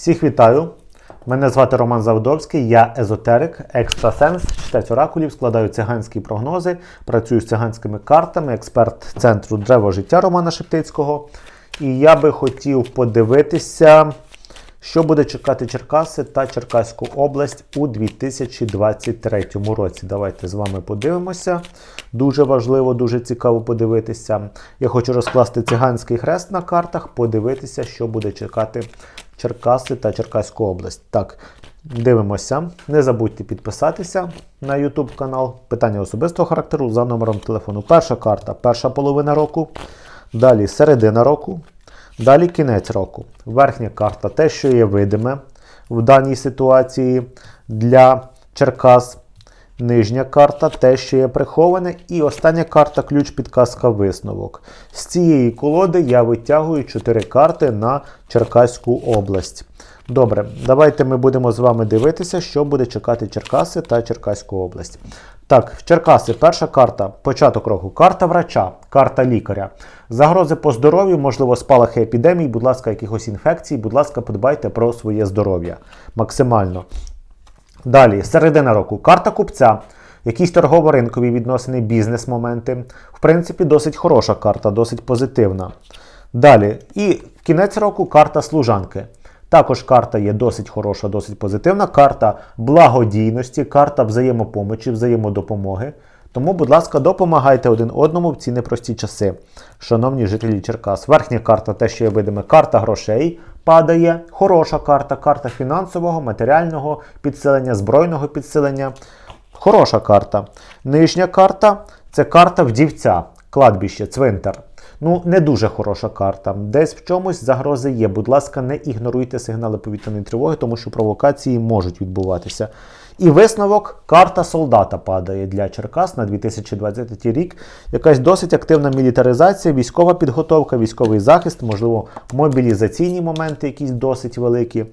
Всіх вітаю! Мене звати Роман Заводовський, я езотерик, екстрасенс, читець оракулів, складаю циганські прогнози, працюю з циганськими картами, експерт центру Древо життя Романа Шептицького. І я би хотів подивитися, що буде чекати Черкаси та Черкаську область у 2023 році. Давайте з вами подивимося. Дуже важливо, дуже цікаво подивитися. Я хочу розкласти циганський хрест на картах, подивитися, що буде чекати Черкаси та Черкаську область. Так, дивимося. Не забудьте підписатися на YouTube канал. Питання особистого характеру за номером телефону. Перша карта перша половина року. Далі середина року. Далі кінець року. Верхня карта те, що є видиме в даній ситуації для Черкас. Нижня карта те, що є приховане. І остання карта ключ підказка висновок. З цієї колоди я витягую 4 карти на Черкаську область. Добре, давайте ми будемо з вами дивитися, що буде чекати Черкаси та Черкаську область. Так, Черкаси, перша карта, початок року. Карта врача, карта лікаря. Загрози по здоров'ю, можливо, спалахи епідемій, будь ласка, якихось інфекцій, будь ласка, подбайте про своє здоров'я максимально. Далі, середина року. Карта купця. Якісь торгово-ринкові відносини, бізнес-моменти. В принципі, досить хороша карта, досить позитивна. Далі. І кінець року карта служанки. Також карта є досить хороша, досить позитивна. Карта благодійності, карта взаємопомочі, взаємодопомоги. Тому, будь ласка, допомагайте один одному в ці непрості часи. Шановні жителі Черкас. Верхня карта, те, що є видиме, карта грошей падає. Хороша карта, карта фінансового, матеріального підсилення, збройного підсилення. Хороша карта. Нижня карта це карта вдівця, кладбище, цвинтар. Ну, не дуже хороша карта. Десь в чомусь загрози є. Будь ласка, не ігноруйте сигнали повітряної тривоги, тому що провокації можуть відбуватися. І висновок карта солдата падає для Черкас на 2023 рік. Якась досить активна мілітаризація, військова підготовка, військовий захист, можливо, мобілізаційні моменти, якісь досить великі.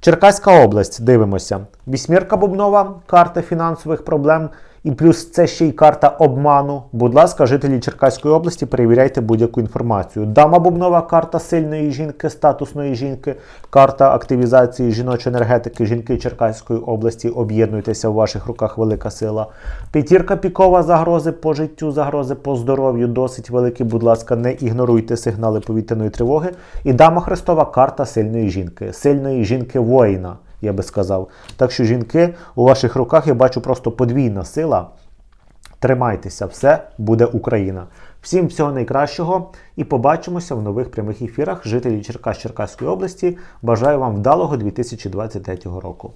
Черкаська область, дивимося. Вісьмірка бубнова, карта фінансових проблем. І плюс це ще й карта обману. Будь ласка, жителі Черкаської області, перевіряйте будь-яку інформацію. Дама бубнова карта сильної жінки, статусної жінки, карта активізації жіночої енергетики, жінки Черкаської області. Об'єднуйтеся у ваших руках велика сила. П'ятірка пікова загрози по життю, загрози по здоров'ю, досить великі. Будь ласка, не ігноруйте сигнали повітряної тривоги. І дама Христова карта сильної жінки, сильної жінки воїна я би сказав. Так що, жінки, у ваших руках я бачу просто подвійна сила. Тримайтеся, все буде Україна. Всім всього найкращого і побачимося в нових прямих ефірах. Жителі Черкас Черкаської області. Бажаю вам вдалого 2023 року.